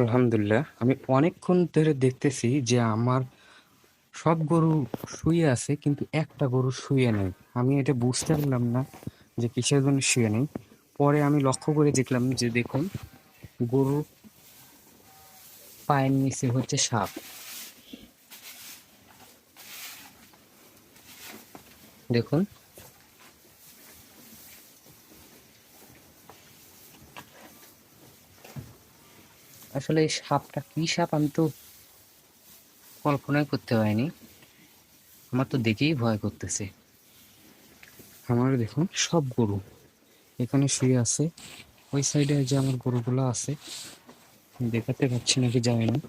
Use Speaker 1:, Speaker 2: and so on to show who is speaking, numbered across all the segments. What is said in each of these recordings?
Speaker 1: আলহামদুলিল্লাহ। আমি অনেকক্ষণ ধরে দেখতেছি যে আমার সব গরু শুয়ে আছে, কিন্তু একটা গরু শুয়ে নেই। আমি এটা বুঝতে পারলাম না যে কিসের জন্য শুয়ে নেই। পরে আমি লক্ষ্য করে দেখলাম যে দেখুন, গরু পায়ের নিচে হচ্ছে সাপ। দেখুন আসলে এই সাপটা কি সাপ? আমি তো কল্পনাই করতে পারিনি। আমার তো দেখেই ভয় করতেছে। আমার দেখুন, সব গরু। এখানে শুয়ে আছে। ওই সাইডে যে আমার গরুগুলো আছে দেখাতে পাচ্ছি নাকি জানি না।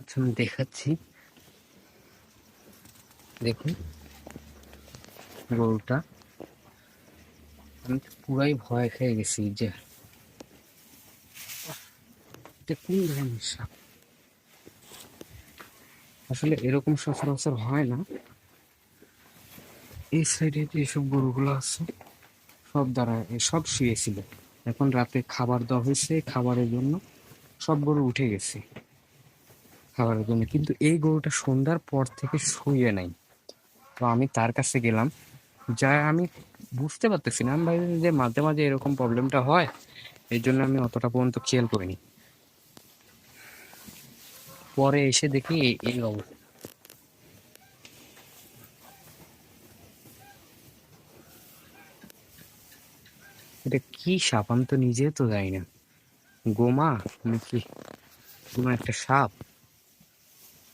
Speaker 1: আচ্ছা দেখাচ্ছি। দেখুন, গরুটা। আমি পুরাই ভয় খেয়ে গেছি যে। কোন ধরনের সাপ? আসলে এরকম সচরাচর হয় না। এই সাইডে যে এসব গরুগুলো আছে, সব দ্বারা সব শুয়েছিল। এখন রাতে খাবার দেওয়া হয়েছে খাবারের জন্য, সব গরু উঠে গেছে খাবারের জন্য। কিন্তু এই গরুটা সন্ধ্যার পর থেকে শুয়ে নাই। তো আমি তার কাছে গেলাম যা আমি বুঝতে পারতেছি না। আমি যে মাঝে মাঝে এরকম প্রবলেমটা হয় এই জন্য আমি অতটা পর্যন্ত খেয়াল করিনি। পরে এসে দেখি এই অবস্থা। এটা কি সাপ? আমি তো নিজে তো যাই না। গোমা নাকি কোনো একটা সাপ?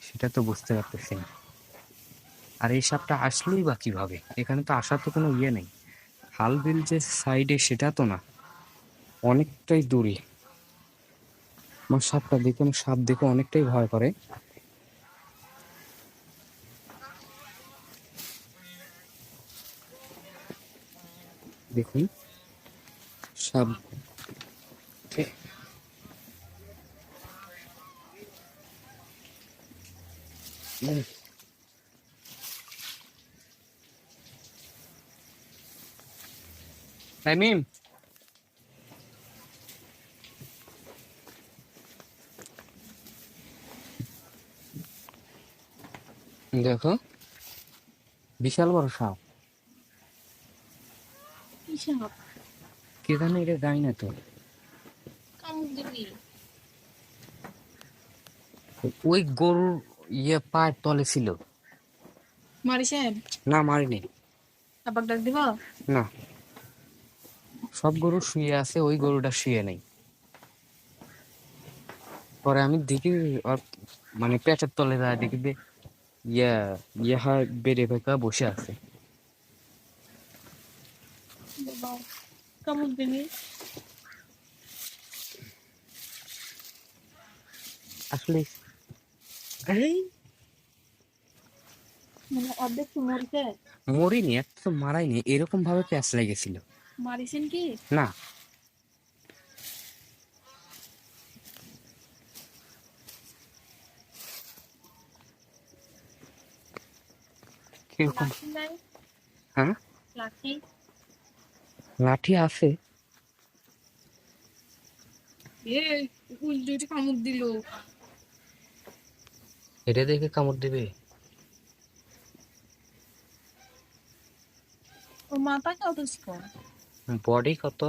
Speaker 1: সেটা তো বুঝতে পারতেছি না। আর এই সাপটা আসলোই বা কীভাবে? এখানে তো আসার তো কোনো ইয়ে নেই। খাল বিল যে সাইডে সেটা তো না। অনেকটাই দূরে। আমার সাপটা দেখে সাপ দেখে অনেকটাই ভয় করে। দেখুন। সাপ উম, তামিম দেখো। বিশাল বড় সাপ।
Speaker 2: কি সাপ?
Speaker 1: কে জানে এটা যাই না তো। ওই গরুর ইয়ে পায়ের তলে ছিল।
Speaker 2: মারিছেন
Speaker 1: না মারিনি।
Speaker 2: আবার ডাক দিব?
Speaker 1: না। সব গরু শুয়ে আছে ওই গরুটা শুয়ে নেই। পরে আমি দেখি মানে পেটের তলে যা দেখি যে ইয়া ইয়া বেড়ে বেঁকা বসে আছে। আসলে
Speaker 2: মানে
Speaker 1: মরিনি একটা তো মারাইনি এরকম ভাবে প্যাঁচ লেগেছিল।
Speaker 2: মারিছেন কি?
Speaker 1: না। কীরকম? হ্যাঁ?
Speaker 2: লাঠি?
Speaker 1: লাঠি আছে।
Speaker 2: এ উল্টো কামড় দিল।
Speaker 1: এটা দেখে কামড় দিবে?
Speaker 2: ওর মাথা কত চিকন
Speaker 1: বডি কত?